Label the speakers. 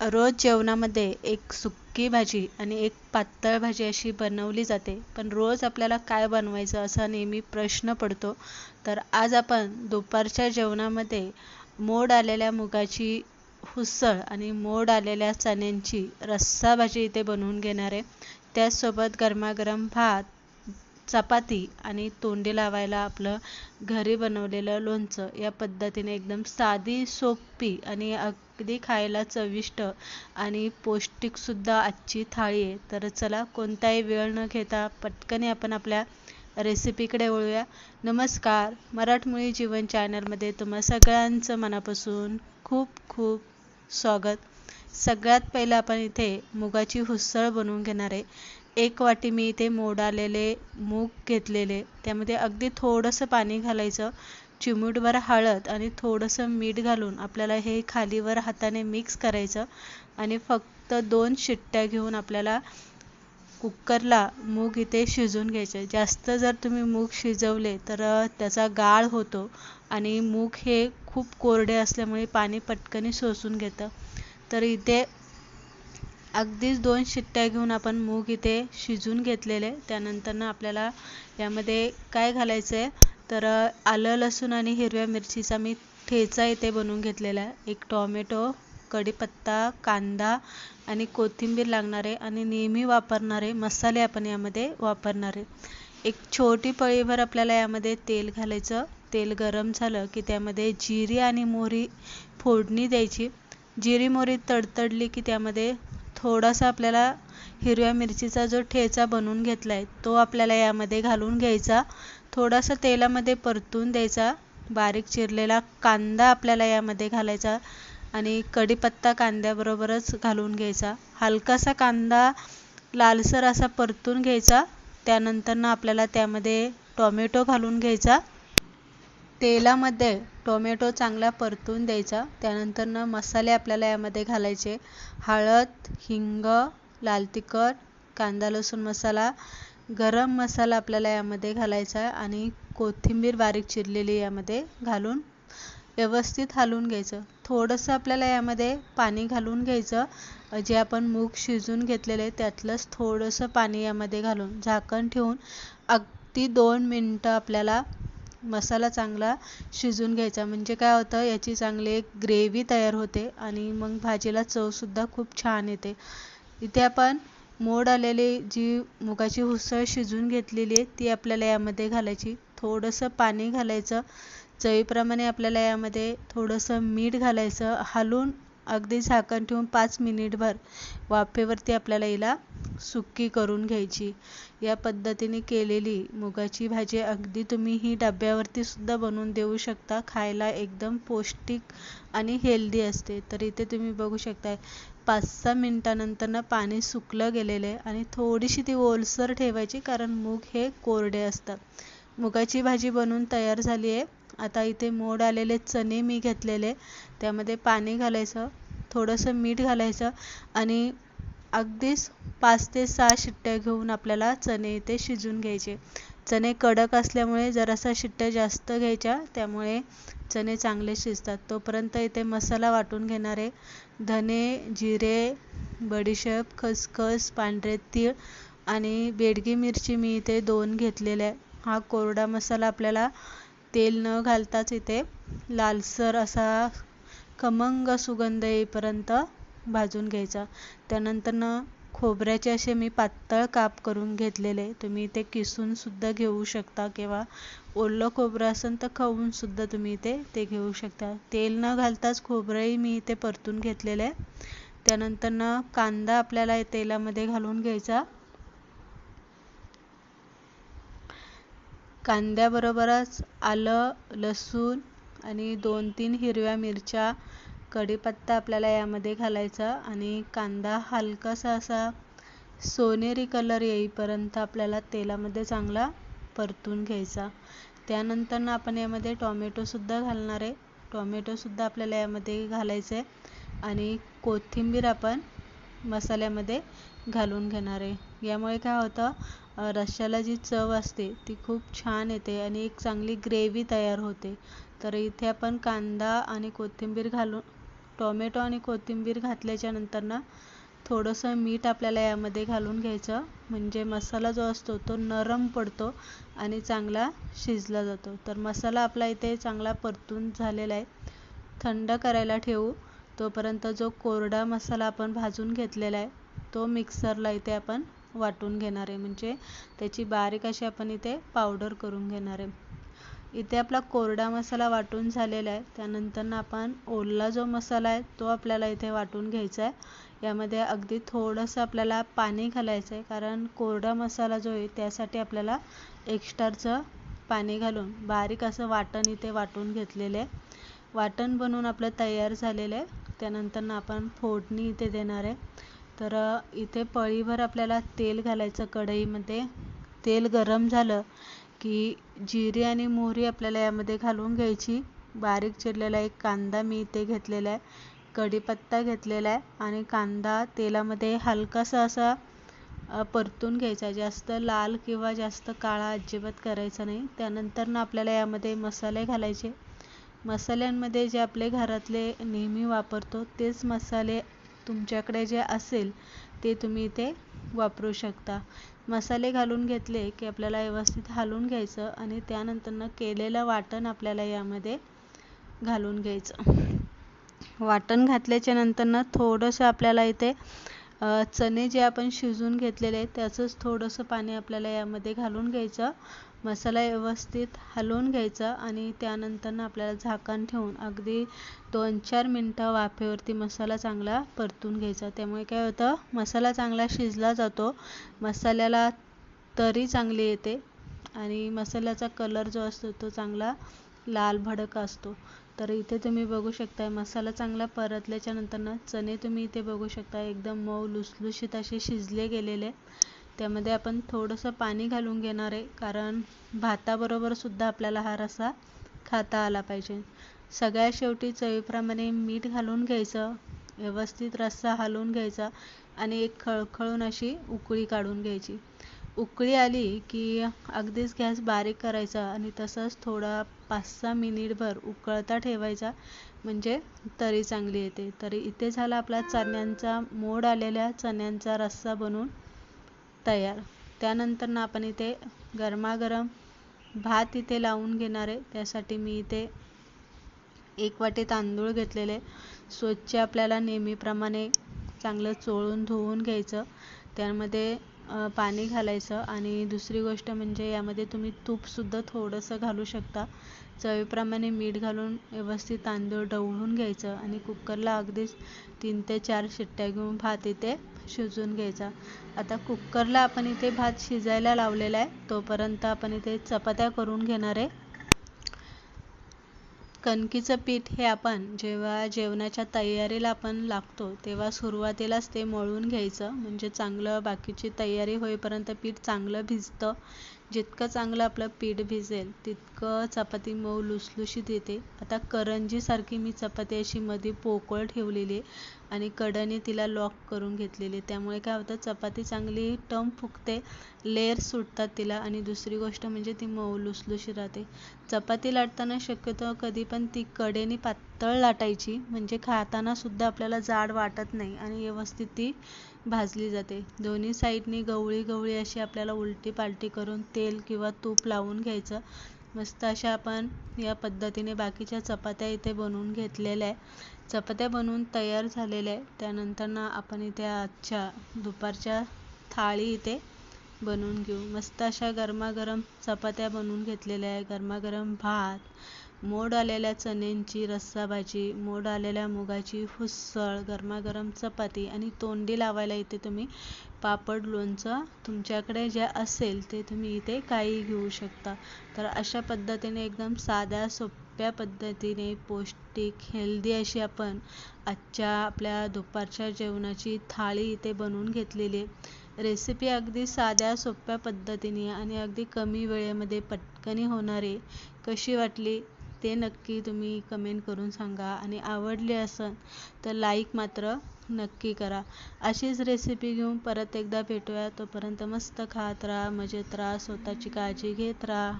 Speaker 1: रोज जेवणामध्ये एक सुक्की भाजी आणि एक पातळ भाजी अशी बनवली जाते. पण रोज आपल्याला काय बनवायचं असा नेहमी प्रश्न पडतो. तर आज आपण दुपारच्या जेवणामध्ये मोड आलेल्या मुगाची हुसळ आणि मोड आलेल्या चण्यांची रस्सा भाजी इथे बनवून घेणार आहे. त्याचसोबत गरमागरम भात चपाती आणि तोंडी लावायला आपलं घरी बनवलेलं लोणचं या पद्धतीने एकदम साधी सोपी आणि अगदी खायला चविष्ट आणि पौष्टिकसुद्धा आजची थाळी आहे. तर चला कोणताही वेळ न घेता पटकन आपण आपल्या रेसिपीकडे वळूया. नमस्कार. मराठमोळी जीवन चॅनलमध्ये तुम्हा सगळ्यांचं मनापासून खूप खूप स्वागत. सगळ्यात पहिलं आपण इथे मुगाची हुसळ बनवून घेणार आहे. एक वाटी मी इथे मोडालेले मूग घेतलेले. त्यामध्ये अगदी थोडंसं पाणी घालायचं चिमूटभर हळद आणि थोडंसं मीठ घालून आपल्याला हे खालीवर हाताने मिक्स करायचं आणि फक्त दोन शिट्ट्या घेऊन आपल्याला कुकरला मूग इथे शिजवून घ्यायचे. जास्त जर तुम्ही मूग शिजवले तर त्याचा गाळ होतो आणि मूग हे खूप कोरडे असल्यामुळे पाणी पटकन शोषून घेतं. तर इथे अगदीच दोन शिट्ट्या घेऊन आपण मूग इथे शिजून घेतलेले. त्यानंतरनं आपल्याला यामध्ये काय घालायचं आहे तर आलं लसूण आणि हिरव्या मिरचीचा मी ठेचा इथे बनवून घेतलेला आहे. एक टॉमॅटो कढीपत्ता कांदा आणि कोथिंबीर लागणारे आणि नेहमी वापरणारे मसाले आपण यामध्ये वापरणारे एक छोटी पळीभर आपल्याला यामध्ये तेल घालायचं. तेल गरम झालं की त्यामध्ये जिरी आणि मोहरी फोडणी द्यायची. जिरी मोहरी तडतडली की त्यामध्ये थोडासा आपल्याला हिरव्या मिरचीचा जो ठेचा बनवून घेतला आहे तो आपल्याला यामध्ये घालून घ्यायचा. थोडासा तेलामध्ये परतून द्यायचा. बारीक चिरलेला कांदा आपल्याला यामध्ये घालायचा आणि कढीपत्ता कांद्याबरोबरच घालून घ्यायचा. हलकासा कांदा लालसर असा परतून घ्यायचा. त्यानंतरनं आपल्याला त्यामध्ये टॉमॅटो घालून घ्यायचा. तेलामध्ये टोमॅटो चांगला परतून द्यायचा. त्यानंतरनं मसाले आपल्याला यामध्ये घालायचे. हळद हिंग लाल तिखट कांदा लसूण मसाला गरम मसाला आपल्याला यामध्ये घालायचा आहे आणि कोथिंबीर बारीक चिरलेली यामध्ये घालून व्यवस्थित हलवून घ्यायचं. थोडंसं आपल्याला यामध्ये पाणी घालून घ्यायचं. जे आपण मूग शिजून घेतलेले त्यातलंच थोडंसं पाणी यामध्ये घालून झाकण ठेवून अगदी दोन मिनटं आपल्याला मसाला चांगला शिजून घ्यायचा. म्हणजे काय होतं याची चांगली एक ग्रेव्ही तयार होते आणि मग भाजीला चवसुद्धा खूप छान येते. इथे आपण मोड आलेली जी मुगाची उसळ शिजून घेतलेली आहे ती आपल्याला यामध्ये घालायची. थोडंसं पाणी घालायचं. चवीप्रमाणे आपल्याला यामध्ये थोडंसं मीठ घालायचं. हलवून अगदी झाकण ठेवून पाच मिनिटभर वाफेवरती आपल्याला हिला सुक्की करून घ्यायची. या पद्धतीने केलेली मुगाची भाजी अगदी तुम्ही ही डब्यावरती सुद्धा बनवून देऊ शकता. खायला एकदम पौष्टिक आणि हेल्दी असते. तर इथे तुम्ही बघू शकता पाच सहा मिनटानंतरनं पाणी सुकलं गेलेलं आहे आणि थोडीशी ती ओलसर ठेवायची कारण मूग हे कोरडे असतात. मुगाची भाजी बनवून तयार झाली आहे. आता इथे मोड आलेले चणे मी घेतलेले. त्यामध्ये पाणी घालायचं थोडंसं मीठ घालायचं आणि अगदीच पाच ते सहा शिट्ट्या घेऊन आपल्याला चणे इथे शिजून घ्यायचे. चणे कडक असल्यामुळे जरासा शिट्ट्या जास्त घ्यायच्या त्यामुळे चणे चांगले शिजतात. तोपर्यंत इथे मसाला वाटून घेणार आहे धने जिरे बडीशेप खसखस पांढरे तीळ आणि बेडगी मिरची मी इथे दोन घेतलेल्या आहे हा कोरडा मसाला आपल्याला तेल न घालताच इथे लालसर असा खमंग सुगंध येईपर्यंत भाजून घ्यायचा. त्यानंतरनं खोबऱ्याचे असे मी पातळ काप करून घेतलेले. तुम्ही ते किसूनसुद्धा घेऊ शकता किंवा ओलं खोबरं असेल तर खाऊनसुद्धा तुम्ही इथे ते घेऊ शकता. तेल न घालताच खोबरंही मी इथे परतून घेतलेलं. आहे त्यानंतरनं कांदा आपल्याला तेलामध्ये घालून घ्यायचा. कांद्याबरोबरच आलं लसूण आणि दोन तीन हिरव्या मिरच्या. कढीपत्ता आपल्याला यामध्ये घालायचा आणि कांदा हलकासा असा सोनेरी कलर येईपर्यंत आपल्याला तेलामध्ये चांगला परतून घ्यायचा. त्यानंतर आपण यामध्ये टॉमॅटोसुद्धा घालणार आहे. टॉमॅटोसुद्धा आपल्याला यामध्ये घालायचं आहे आणि कोथिंबीर आपण मसाल्यामध्ये घालून घेणार आहे. यामुळे काय होतं? रश्श्याला जी चव असते ती खूप छान येते आणि एक चांगली ग्रेव्ही तयार होते. तर इथे आपण कांदा आणि कोथिंबीर घालून टोमॅटो आणि कोथिंबीर घातल्याच्या नंतर ना थोडंसं मीठ आपल्याला यामध्ये घालून घ्यायचं. म्हणजे मसाला जो असतो तो नरम पडतो आणि चांगला शिजला जातो. तर मसाला आपला इथे चांगला परतून झालेला आहे. थंड करायला ठेवू. तोपर्यंत जो कोरडा मसाला आपण भाजून घेतलेला आहे तो मिक्सरला इथे आपण वाटून घेणार. आहे म्हणजे त्याची बारीक अशी आपण इथे पावडर करून घेणार. आहे इथे आपला कोरडा मसाला वाटून झालेला आहे. त्यानंतर आपण ओला जो मसाला आहे तो आपल्याला इथे वाटून घ्यायचा आहे. यामध्ये अगदी थोडंसं आपल्याला पाणी घालायचं आहे. कारण कोरडा मसाला जो आहे त्यासाठी आपल्याला एक्स्ट्राचं पाणी घालून बारीक असं वाटण इथे वाटून घेतलेलं आहे. वाटण बनवून आपलं तयार झालेलं आहे. त्यानंतर आपण फोडणी इथे देणार आहे. तर इथे पळीभर आपल्याला तेल घालायचं कढईमध्ये. तेल गरम झालं की जिरे आणि मोहरी आपल्याला यामध्ये घालून घ्यायची. बारीक चिरलेला एक कांदा मी इथे घेतलेला आहे. कढीपत्ता घेतलेला आहे आणि कांदा तेलामध्ये हलकासा असा परतून घ्यायचा. जास्त लाल किंवा जास्त काळा अजिबात करायचा नाही. त्यानंतर ना आपल्याला यामध्ये मसाले घालायचे. मसाल्यांमध्ये जे आपले घरातले नेहमी वापरतो तेच मसाले तुमच्याकडे जे असेल ते तुम्ही इथे वापरू शकता. मसाले घालून घेतले की आपल्याला व्यवस्थित हलवून घ्यायचं आणि त्यानंतर केलेलं वाटण आपल्याला यामध्ये घालून घ्यायचं. वाटण घातल्याच्या नंतर थोडंसं आपल्याला इथे चणे जे आपण शिजवून घेतलेले आहेत त्याचंच थोडंसं पाणी आपल्याला यामध्ये घालून घ्यायचं. मसाला व्यवस्थित हलवून घ्यायचा आणि त्यानंतर आपल्याला झाकण ठेवून अगदी दोन चार मिनटं वाफेवरती मसाला चांगला परतून घ्यायचा. त्यामुळे काय होतं? मसाला चांगला शिजला जातो. मसाल्याला तरी चांगली येते आणि मसाल्याचा कलर जो असतो तो चांगला लाल भडक असतो. तर इथे तुम्ही बघू शकता मसाला चांगला परतल्याच्या नंतरनं चणे तुम्ही इथे बघू शकता एकदम मऊ लुसलुशीत असे शिजले गेलेले. त्यामध्ये आपण थोडंसं पाणी घालून घेणार आहे कारण भाताबरोबरसुद्धा आपल्याला हा रस्सा खाता आला पाहिजे. सगळ्या शेवटी चवीप्रमाणे मीठ घालून घ्यायचं व्यवस्थित रस्सा हलवून घ्यायचा आणि एक खळखळून अशी उकळी काढून घ्यायची. उकळी आली की अगदीच गॅस बारीक करायचा आणि तसंच थोडा पाच सहा मिनिटभर उकळता ठेवायचा म्हणजे तरी चांगली येते. तरी इथे झाला आपला चण्यांचा मोड आलेल्या चण्यांचा रस्सा बनवून तयार. त्यानंतर ना आपण इथे गरमागरम भात इथे लावून घेणार आहे. त्यासाठी मी इथे एक वाटी तांदूळ घेतलेले. स्वच्छ आपल्याला नेहमीप्रमाणे चांगलं चोळून धुवून घ्यायचं. त्यामध्ये पाणी घालायचं. आणि दुसरी गोष्ट म्हणजे यामध्ये तुम्ही तूपसुद्धा थोडंसं घालू शकता. चवीप्रमाणे मीठ घालून व्यवस्थित तांदूळ ढवळून घ्यायचं आणि कुकरला अगदीच तीन ते चार शिट्ट्या घेऊन भात इथे शिजवून घ्यायचा. आता कुकरला आपण इथे भात शिजायला लावलेला आहे तोपर्यंत आपण इथे चपात्या करून घेणार आहे. कणकीचं पीठ हे आपण जेव्हा जेवणाच्या तयारीला आपण लागतो तेव्हा सुरुवातीलाच ते मळून घ्यायचं. म्हणजे चांगलं बाकीची तयारी होईपर्यंत पीठ चांगलं भिजतं. जितकं चांगलं आपलं पीठ भिजेल तितकं चपाती मऊ लुसलुशीत येते. आता करंजीसारखी मी चपाती अशी मध्ये पोकळ ठेवलेली आहे आणि कडाने तिला लॉक करून घेतलेली त्यामुळे काय होतं चपाती चांगली टम फुगते लेअर सुटतात तिला आणि दुसरी गोष्ट म्हणजे ती मऊ लुसलुशी राहते. चपाती लाटताना शक्यतो कधी पण ती कडेने पातळ लाटायची म्हणजे खाताना सुद्धा आपल्याला जाड वाटत नाही आणि व्यवस्थित ती भाजली जाते. दोन्ही साईडनी गवळी गवळी अशी आपल्याला उलटी पालटी करून तेल किंवा तूप लावून घ्यायचं. मस्त अशा आपण या पद्धतीने बाकीच्या चपात्या इथे बनवून घेतलेल्या आहे चपात्या बनवून तयार झालेल्या आहे त्यानंतर ना आपण इथे आजच्या दुपारच्या थाळी इथे बनवून घेऊ. मस्त अशा गरमागरम चपात्या बनवून घेतलेल्या आहे गरमागरम भात मोड आलेल्या चण्यांची रस्सा भाजी मोड आलेल्या मुगाची हुस्सळ गरमागरम चपाती आणि तोंडी लावायला इथे तुम्ही पापड लोणचं तुमच्याकडे जे असेल ते तुम्ही इथे काही घेऊ शकता. तर अशा पद्धतीने एकदम साध्या सोप्या पद्धतीने पौष्टिक हेल्दी अशी आपण आजच्या आपल्या दुपारच्या जेवणाची थाळी इथे बनवून घेतलेली आहे. रेसिपी अगदी साध्या सोप्या पद्धतीने आणि अगदी कमी वेळेमध्ये पटकनी होणारी कशी वाटली? ते नक्की तुम्ही कमेंट करून सांगा आणि आवडली असेल तर लाईक मात्र नक्की करा. अशीच रेसिपी घेऊन परत एकदा भेटूया. तोपर्यंत मस्त खात राहा मजेत राहा स्वतःची काळजी घेत राहा.